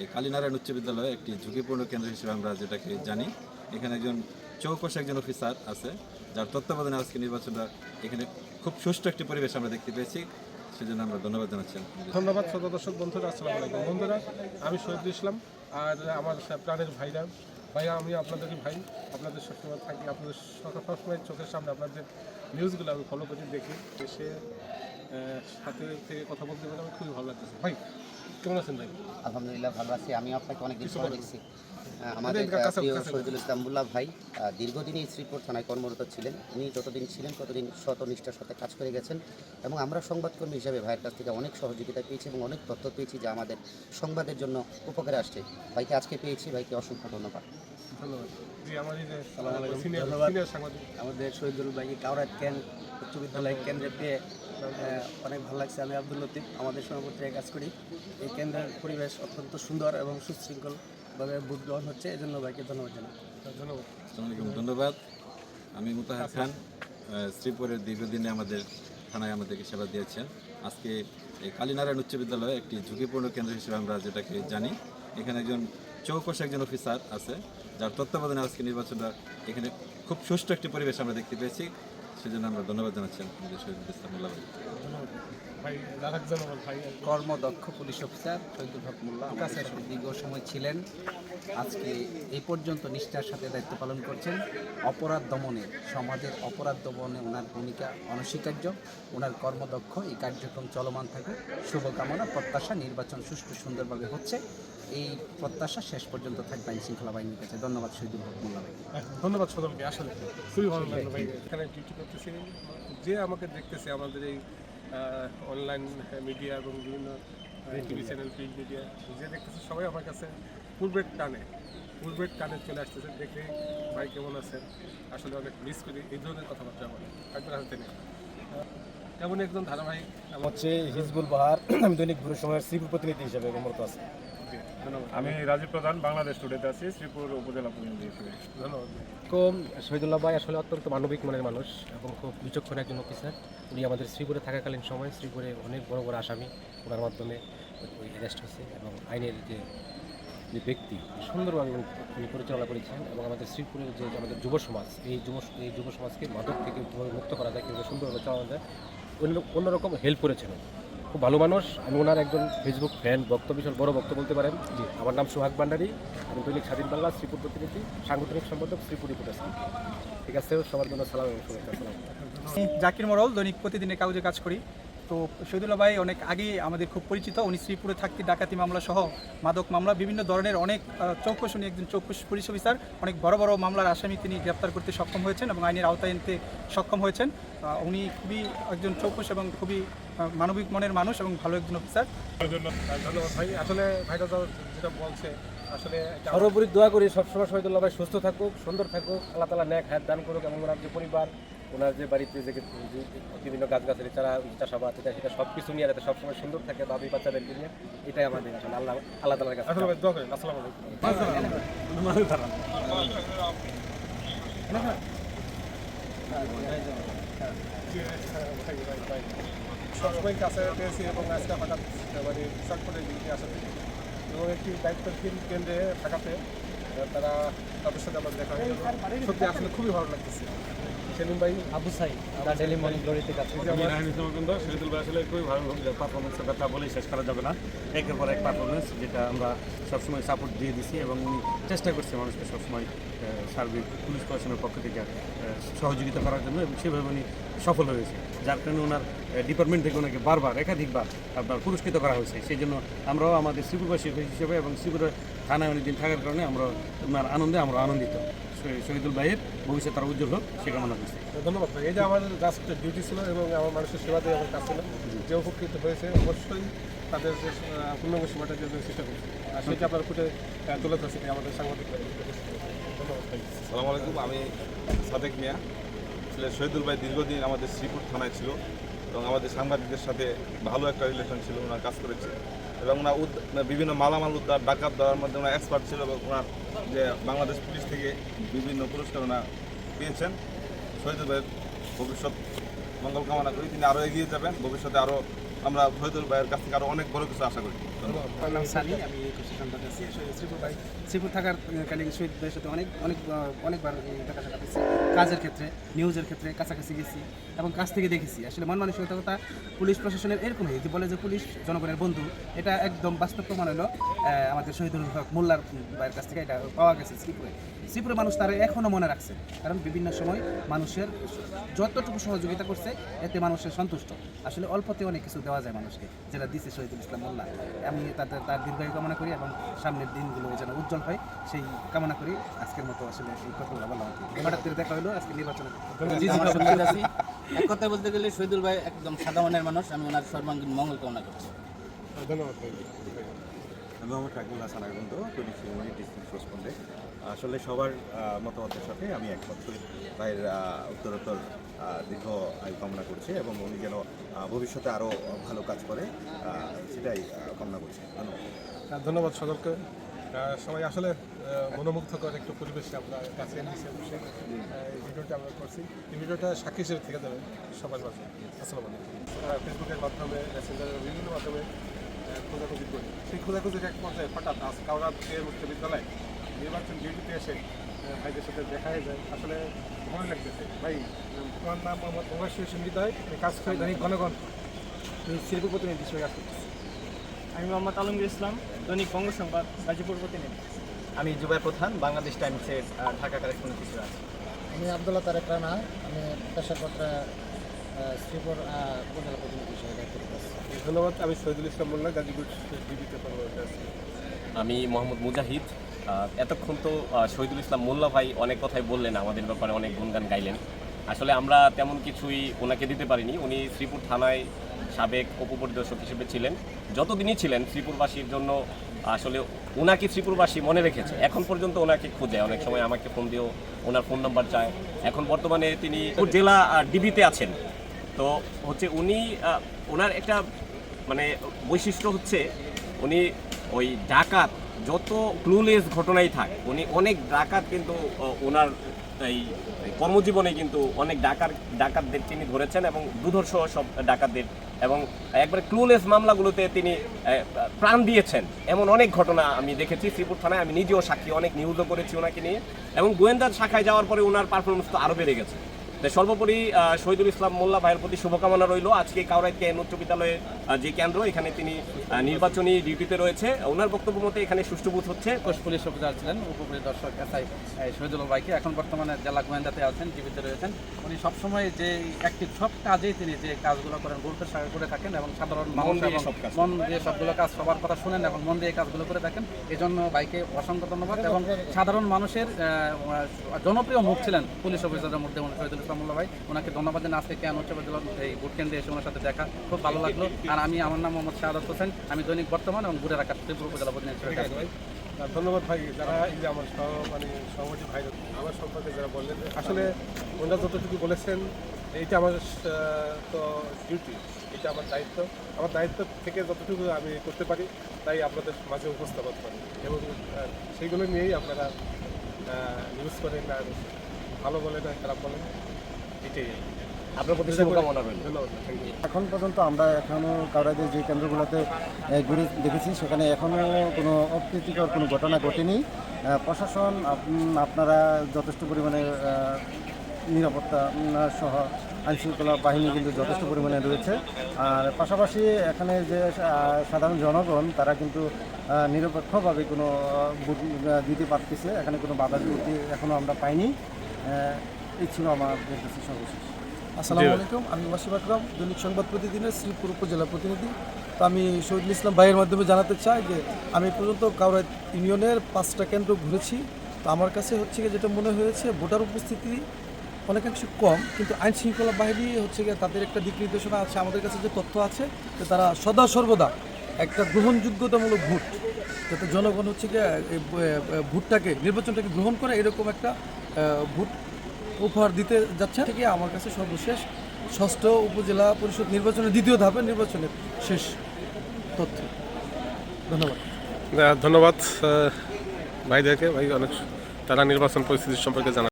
এই কালীনারায়ণ উচ্চ বিদ্যালয়ে একটি ঝুঁকিপূর্ণ কেন্দ্র হিসেবে আমরা যেটাকে জানি। এখানে একজন চৌকস একজন অফিসার আছে যার তত্ত্বাবধানে আজকে নির্বাচনটা এখানে খুব সুষ্ঠু একটি পরিবেশ আমরা দেখতে পেয়েছি। সেজন্য আমরা ধন্যবাদ জানাচ্ছি ধন্যবাদ শ্রোতা দর্শক বন্ধুরা আসসালামু আলাইকুম। বন্ধুরা আমি শহীদুল ইসলাম আর আমার প্রাণের ভাইরা। ভাইয়া আমি আপনাদেরই ভাই। আপনাদের সবসময় থাকি আপনাদের সব- সবসময় চোখের সামনে আপনাদের নিউজগুলো আমি ফলো করি দেখি। আহ, সাথে থেকে কথা বলতে পেরে আমার খুবই ভালো লাগতেছে। ভাই কেমন আছেন ভাই? আলহামদুলিল্লাহ ভালো আছি। আমি আপনাকে অনেকদিন পরে দেখছি। আমাদের প্রিয় শহীদুল ইসলামুল্লাহ ভাই দীর্ঘদিন এই শ্রীপুর থানায় কর্মরত ছিলেন। উনি যতদিন ছিলেন ততদিন শত নিষ্ঠার সাথে কাজ করে গেছেন এবং আমরা সংবাদকর্মী হিসাবে ভাইয়ের কাছ থেকে অনেক সহযোগিতা পেয়েছি এবং অনেক তথ্য পেয়েছি যা আমাদের সংবাদের জন্য উপকারে আসছে। ভাইকে আজকে পেয়েছি ভাইকে অসংখ্য ধন্যবাদ। আমাদের শহীদুল ভাইকে কাউরাত কেন উচ্চ বিদ্যালয় কেন্দ্রে পেয়ে অনেক ভালো লাগছে। আমি আব্দুল লতিফ আমাদের সভাপতির কাজ করি। এই কেন্দ্রের পরিবেশ অত্যন্ত সুন্দর এবং সুশৃঙ্খলভাবে ভোট গ্রহণ হচ্ছে। এজন্য ভাইকে ধন্যবাদ জানাই। ধন্যবাদ। ধন্যবাদ। আমি মুতাহার খান শ্রীপুরের দীর্ঘদিনে আমাদের থানায় আমাদেরকে সেবা দিয়েছেন। আজকে এই কালীনারায়ণ উচ্চ বিদ্যালয়ে একটি ঝুঁকিপূর্ণ কেন্দ্র হিসেবে আমরা যেটাকে জানি। এখানে একজন চৌকস একজন অফিসার আছে যার তত্ত্বাবধানে আজকে নির্বাচনটা এখানে খুব সুষ্ঠু একটি পরিবেশ আমরা দেখতে পেয়েছি। সেজন্য আমরা ধন্যবাদ জানাচ্ছি আলহামদুলিল্লাহ শহীদুল ইসলাম কর্মদক্ষ পুলিশ অফিসার শহীদুল হক মোল্লা আমাদের সাথে দীর্ঘ সময় ছিলেন। আজকে এই পর্যন্ত নিষ্ঠার সাথে দায়িত্ব পালন করছেন। অপরাধ দমনে সমাজের অপরাধ দমনে ওনার ভূমিকা অনস্বীকার্য। ওনার কর্মদক্ষ এই কার্যক্রম চলমান থাকে শুভকামনা প্রত্যাশা নির্বাচন সুষ্ঠু সুন্দরভাবে হচ্ছে। এই প্রত্যাশা শেষ পর্যন্ত থাকবে আইন শৃঙ্খলা বাহিনীর কাছে। ধন্যবাদ শহীদুল হক মোল্লা ভাই। ধন্যবাদ সকলকে আসলে খুবই ভালো লাগল ভাই। এখানে ডিউটি করতেছি যে আমাকে দেখতেছে আমাদের এই অনলাইন মিডিয়া এবং বিভিন্ন টিভি চ্যানেল প্রিন্ট মিডিয়া যে দেখতেছে সবাই আমার কাছে পূর্বের টানে পূর্বের টানে চলে আসতেছে। দেখে ভাই কেমন আছেন আসলে অনেক মিস করি এই ধরনের কথাবার্তা বলে। একবার হাতে নেই তেমন একজন ধারাবাহিক? হচ্ছে হিজবুল বাহার আমি দৈনিক ভোরের সময় শ্রীপুর প্রতিনিধি হিসেবে কর্মরত আছি। ধন্যবাদ। আমি রাজীব প্রধান বাংলাদেশ টুডেতে আছি শ্রীপুর উপজেলা প্রতিনিধি হিসেবে। ধন্যবাদ। কম শহীদুল্লাহ ভাই আসলে অত্যন্ত মানবিক মনের মানুষ এবং খুব বিচক্ষণ একজন অফিসার উনি আমাদের শ্রীপুরে থাকাকালীন সময় শ্রীপুরে অনেক বড় বড় আসামি ওনার মাধ্যমে ওই অ্যারেস্ট হয়েছে এবং আইনের যে যে ব্যক্তি সুন্দরভাবে উনি- পরিচালনা করেছেন এবং আমাদের শ্রীপুরের যে আমাদের যুব সমাজ, এই যুব এই যুব সমাজকে মাদক থেকে মুক্ত করা যায় কীভাবে সুন্দরভাবে চালানো যায়, অন্য অন্যরকম হেল্প করেছেন। খুব ভালো মানুষ। আমি ওনার একজন ফেসবুক ফ্যান বক্ত বিশাল বড় বক্ত বলতে পারেন। জি। আমার নাম সোহাগ ভান্ডারী আমি দৈনিক স্বাধীন বাংলা শ্রীপুর প্রতিনিধি সাংগঠনিক সম্পাদক শ্রীপুর রিপোর্টার ঠিক আছে সবার জন্য সালাম এবং শুভেচ্ছা সালাম জাকির মরল দৈনিক প্রতিদিনের কাগজে কাজ করি। তো শহীদুল্লাহ ভাই অনেক আগেই আমাদের খুব পরিচিত। উনি শ্রীপুরে থাকতে ডাকাতি মামলা সহ মাদক মামলা বিভিন্ন ধরনের অনেক চৌকস উনি একজন চৌকস পুলিশ অফিসার। অনেক বড় বড় মামলার আসামি তিনি গ্রেপ্তার করতে সক্ষম হয়েছেন এবং আইনের আওতায় আনতে সক্ষম হয়েছেন। উনি খুবই একজন চৌকস এবং খুবই মানবিক মনের মানুষ এবং ভালো একজন অফিসার ধন্যবাদ ভাই আসলে ভাইটা যেটা বলছে আসলে সর্বোপরি দোয়া করি সবসময় শহীদুল্লাহ ভাই সুস্থ থাকুক সুন্দর থাকুক আল্লাহ তালা ন্যাক হায়াত দান করুক এবং ওনার যে পরিবার ওনার যে বাড়িতে যে যে বিভিন্ন গাছগাছালি চারা চাষাবাদ এটা সেটা সব কিছু নিয়ে যাতে সবসময় সুন্দর থাকে দাবি বাচ্চাদেরকে নিয়ে এটাই আমাদের আসলে আল্লাহ আল্লাহ তালার কাছে আসলে ভাই দোয়া করেন আসসালামু আলাইকুম সবসময় কাছে পেয়েছি এবং আজকে হঠাৎ মানে বিশাল করে দিকে আসাতে এবং একটি দায়িত্বহীন কেন্দ্রে থাকাতে তারা তাদের সাথে আমার দেখা সত্যি আসলে খুবই ভালো লাগতেছে। সেলিম ভাই? আবু সাই দা ডেলি মর্নিং গ্লোরিতে কাজ শহীদুল ভাই আসলে খুবই ভালো পারফরমেন্সের কথা বলেই শেষ করা যাবে না। একের পর এক পারফরমেন্স যেটা আমরা সবসময় সাপোর্ট দিয়ে দিছি এবং উনি চেষ্টা করছে মানুষকে সবসময় সার্বিক পুলিশ প্রশাসনের পক্ষ থেকে সহযোগিতা করার জন্য এবং সেভাবে উনি সফল হয়েছে। যার কারণে ওনার ডিপার্টমেন্ট থেকে ওনাকে বারবার একাধিকবার আপনার পুরস্কৃত করা হয়েছে। সেই জন্য আমরাও আমাদের শ্রীপুরবাসী হিসেবে এবং শ্রীপুরের থানায় অনেকদিন থাকার কারণে আমরা ওনার আনন্দে আমরা আনন্দিত। শহীদুল ভাইয়ের ভবিষ্যৎ তারা উজ্জ্বল হোক সে কামনা করছি। ধন্যবাদ ভাই। এই যে আমার জাস্ট ডিউটি ছিল এবং আমার মানুষের সেবা দিয়ে আমার কাজ ছিল যে উপকৃত হয়েছে অবশ্যই তাদের যে পূর্ণাঙ্গ সেবাটা দেওয়ার চেষ্টা করছি। আর সেটা আপনার ফুটে তুলে ধরছি আমাদের সাংবাদিক ধন্যবাদ সালাম আলাইকুম আমি সাদেক মিয়া। আসলে শহীদুল ভাই দীর্ঘদিন আমাদের শ্রীপুর থানায় ছিল এবং আমাদের সাংবাদিকদের সাথে ভালো একটা রিলেশন ছিল ওনার কাজ করেছে। এবং ওনার বিভিন্ন মালামাল উদ্ধার, ডাকাত দেওয়ার মধ্যে ওনার এক্সপার্ট ছিল এবং ওনার যে বাংলাদেশ পুলিশ থেকে বিভিন্ন পুরস্কার ওনার পেয়েছেন। শহীদ ভবিষ্যৎ মঙ্গল কামনা করি। তিনি আরও এগিয়ে যাবেন, ভবিষ্যতে আরও আমরা শহীদুল ভাইয়ের কাছ থেকে আরও অনেক বড় কিছু আশা করি। শ্রীপুর থাকার কালীন শহীদ ভাইয়ের সাথে অনেক অনেক অনেকবার দেখা সাক্ষাৎ কাজের ক্ষেত্রে, নিউজের ক্ষেত্রে কাছাকাছি গেছি এবং কাছ থেকে দেখেছি। আসলে মন মানসিকতা পুলিশ প্রশাসনের এরকমই যে বলে যে পুলিশ জনগণের বন্ধু, এটা একদম বাস্তব প্রমাণ হলো আমাদের শহীদুল হক মোল্লার ভাইয়ের কাছ থেকে এটা পাওয়া গেছে শ্রীপুরে। শ্রীপুরের মানুষ তারা এখনও মনে রাখছে, কারণ বিভিন্ন সময় মানুষের যতটুকু সহযোগিতা করছে, এতে মানুষের সন্তুষ্ট। আসলে অল্পতে অনেক কিছু দেওয়া যায় মানুষকে যেটা দিচ্ছে শহীদুল ইসলাম মোল্লা। আমি তাদের তার দীর্ঘায়ু কামনা করি এবং সামনের দিনগুলো যেন উজ্জ্বল হয় সেই কামনা করি। আজকের মতো আসলে এই কথাগুলো বলা হঠাৎ করে দেখা হলো আজকে নির্বাচনে। এক কথায় বলতে গেলে শহীদুল ভাই একদম মনের মানুষ আমি ওনার সর্বাঙ্গীন মঙ্গল কামনা করছি। ধন্যবাদ আমি রাকিবুল্লাহ সানাগন্ত টুনি শিরোমণি ডিস্ট্রিক্ট আসলে সবার মতামতের সাথে আমি একমত। ভাইয়ের উত্তরোত্তর দীর্ঘ আয়ু কামনা করছি এবং উনি যেন ভবিষ্যতে আরও ভালো কাজ করে সেটাই কামনা করছি। ধন্যবাদ। আর ধন্যবাদ সকলকে সবাই আসলে মনোমুগ্ধকর একটু পরিবেশে আমরা কাছে নিচে বসে এই ভিডিওটা আমরা করছি। এই ভিডিওটা সাক্ষী হিসেবে থেকে যাবে সবার মাঝে। আসসালামু আলাইকুম। ফেসবুকের মাধ্যমে মেসেঞ্জারের বিভিন্ন মাধ্যমে খোঁজাখুঁজি করি। সেই খোঁজাখুঁজির এক পর্যায়ে হঠাৎ আজ কাউরা দিয়ে উচ্চ বিদ্যালয় নির্বাচন ডিউটিতে এসে ভাইদের সাথে দেখা হয়ে যায়। আসলে ভালো লাগতেছে। ভাই তোমার নাম মোহাম্মদ মুবাসির সঙ্গীতায় কাজ করে দৈনিক ঘনগণ শিল্প প্রতিনিধি হিসেবে কাজ করতেছি। আমি মোহাম্মদ আলমগীর ইসলাম দৈনিক বঙ্গ সংবাদ গাজীপুর প্রতিনিধি। আমি জুবাই প্রধান বাংলাদেশ টাইমসের ঢাকা কারেসপন্ডেন্ট হিসেবে আছি। আমি আবদুল্লাহ তারেক রানা আমি পেশাপত্রে শ্রীপুর উপজেলা প্রতিনিধি হিসেবে দায়িত্ব ধন্যবাদ আমি শহীদুল ইসলাম মোল্লা গাজীপুর ডিবিতে কর্মরত আছি। আমি মোহাম্মদ মুজাহিদ এতক্ষণ তো শহীদুল ইসলাম মোল্লা ভাই অনেক কথাই বললেন, আমাদের ব্যাপারে অনেক গুণগান গাইলেন। আসলে আমরা তেমন কিছুই ওনাকে দিতে পারিনি। উনি শ্রীপুর থানায় সাবেক উপপরিদর্শক হিসেবে ছিলেন। যতদিনই ছিলেন শ্রীপুরবাসীর জন্য, আসলে ওনাকে শ্রীপুরবাসী মনে রেখেছে। এখন পর্যন্ত ওনাকে খুঁজে। অনেক সময় আমাকে ফোন দিয়েও ওনার ফোন নাম্বার চায়। এখন বর্তমানে তিনি জেলা ডিবিতে আছেন। তো হচ্ছে উনি ওনার একটা মানে বৈশিষ্ট্য হচ্ছে, উনি ওই ডাকাত যত ক্লুলেস ঘটনাই থাক, উনি অনেক ডাকাত কিন্তু ওনার এই কর্মজীবনে কিন্তু অনেক ডাকাত, ডাকাতদের তিনি ধরেছেন এবং দুধর্ষ সব ডাকাতদের এবং একবার ক্লুলেস মামলাগুলোতে তিনি প্রাণ দিয়েছেন। এমন অনেক ঘটনা আমি দেখেছি। শ্রীপুর থানায় আমি নিজেও সাক্ষী, অনেক নিউজও করেছি ওনাকে নিয়ে এবং গোয়েন্দা শাখায় যাওয়ার পরে ওনার পারফরমেন্স তো আরও বেড়ে গেছে। সর্বোপরি শহীদুল ইসলাম মোল্লা ভাইয়ের প্রতি শুভকামনা রইল। আজকে কাউরাইত কেন উচ্চ বিদ্যালয়ের যে কেন্দ্র এখানে তিনি নির্বাচনী ডিউটিতে রয়েছে। ওনার বক্তব্য মতে এখানে সুষ্ঠু বুথ হচ্ছে। পুলিশ অফিসার ছিলেন উপপরিদর্শক এসআই শহীদুল ভাইকে। এখন বর্তমানে জেলা গোয়েন্দাতে আছেন জীবিত রয়েছেন। উনি সবসময় যে একটি সব কাজেই তিনি যে কাজগুলো করেন গুরুত্বের সঙ্গে করে থাকেন এবং সাধারণ মানুষ দিয়ে সব কাজ মন দিয়ে সবগুলো কাজ সবার কথা শুনেন এবং মন দিয়ে কাজগুলো করে থাকেন। এই জন্য ভাইকে অসংখ্য ধন্যবাদ এবং সাধারণ মানুষের জনপ্রিয় মুখ ছিলেন পুলিশ অফিসারের মধ্যে উনি শহীদুল ইসলামুল্লাহ ভাই। ওনাকে ধন্যবাদ জানাই। আজকে কেন উচ্চ এই ভোট কেন্দ্রে এসে ওনার সাথে দেখা। খুব ভালো লাগল। আর আমি, আমার নাম মোহাম্মদ শাহাদত হোসেন। আমি দৈনিক বর্তমান এবং ঘুরে রাখার ত্রিপুরা উপজেলা প্রতিনিধি করি। ধন্যবাদ ভাই। যারা এই যে আমার সহ মানে সহমতি ভাই, আমার সম্পর্কে যারা বললেন, আসলে ওনারা যতটুকু বলেছেন, এইটা আমার তো ডিউটি এটা আমার দায়িত্ব। আমার দায়িত্ব থেকে যতটুকু আমি করতে পারি, তাই আপনাদের মাঝে উপস্থাপন করি। এবং সেইগুলো নিয়েই আপনারা নিউজ করেন আর ভালো বলেন আর খারাপ বলেন। আপনার প্রতি শুভকামনা রইল। ধন্যবাদ থ্যাংক ইউ এখন পর্যন্ত আমরা এখনও কাউরাদের যে কেন্দ্রগুলোতে ঘুরে দেখেছি সেখানে এখনও কোনো অপ্রীতিকর কোনো ঘটনা ঘটেনি। প্রশাসন আপনারা যথেষ্ট পরিমাণে নিরাপত্তা সহ আইনশৃঙ্খলা বাহিনী কিন্তু যথেষ্ট পরিমাণে রয়েছে। আর পাশাপাশি এখানে যে সাধারণ জনগণ তারা কিন্তু নিরপেক্ষভাবে কোনো দিতে পারতেছে। এখানে কোনো বাধা বিপত্তি এখনও আমরা পাইনি। এই ছিল আমার কাছে সর্বশেষ। আসসালামু আলাইকুম আমি ওয়াসিম আকরাম দৈনিক সংবাদ প্রতিদিনের শ্রীপুর উপজেলা প্রতিনিধি। তো আমি শহীদুল ইসলাম ভাইয়ের মাধ্যমে জানাতে চাই যে আমি পর্যন্ত কাউরাই ইউনিয়নের পাঁচটা কেন্দ্র ঘুরেছি। তো আমার কাছে হচ্ছে গিয়ে যেটা মনে হয়েছে ভোটার উপস্থিতি অনেকাংশে কম কিন্তু আইন শৃঙ্খলা বাহিনী হচ্ছে গিয়ে তাদের একটা দিক নির্দেশনা আছে আমাদের কাছে যে তথ্য আছে যে তারা সদা সর্বদা একটা গ্রহণযোগ্যতামূলক ভোট যাতে জনগণ হচ্ছে গিয়ে ভোটটাকে নির্বাচনটাকে গ্রহণ করে এরকম একটা ভোট উপহার দিতে যাচ্ছে থেকে আমার কাছে সর্বশেষ ষষ্ঠ উপজেলা পরিষদ নির্বাচনের দ্বিতীয় ধাপের নির্বাচনের শেষ তথ্য। ধন্যবাদ। ধন্যবাদ ভাইদেরকে। ভাই, অনেক তারা নির্বাচন পরিস্থিতি সম্পর্কে জানা